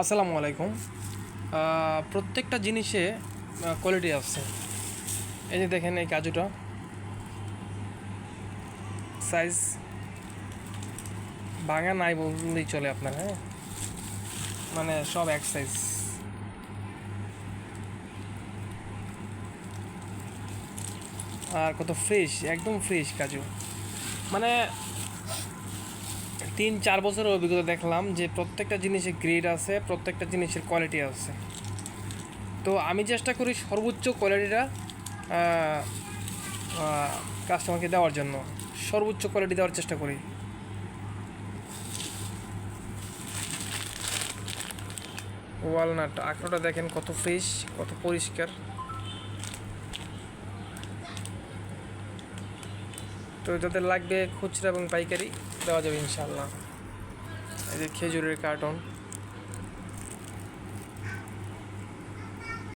আসসালামু আলাইকুম। প্রত্যেকটা জিনিসে কোয়ালিটি আছে। এই যে দেখেন এই কাজুটা। সাইজ ভাঙা নাই বললেই চলে আপনার হ্যাঁ? মানে সব এক সাইজ আর কত ফ্রেশ একদম ফ্রেশ কাজু। মানে তিন, চার বছরের অভিজ্ঞতা দেখলাম যে প্রত্যেকটা জিনিসের গ্রেড আছে, প্রত্যেকটা জিনিসের কোয়ালিটি আছে। তো আমি চেষ্টা করি সর্বোচ্চ কোয়ালিটিটা কাস্টমারকে দেওয়ার জন্য। সর্বোচ্চ কোয়ালিটি দেওয়ার চেষ্টা করি। ওয়ালনাট আঁকড়োটা দেখেন কত ফ্রেশ কত পরিষ্কার। তো যাদের লাগবে খুচরা এবং পাইকারি দেওয়া যাবে ইনশাল্লাহ এই যে খেজুরের কার্টন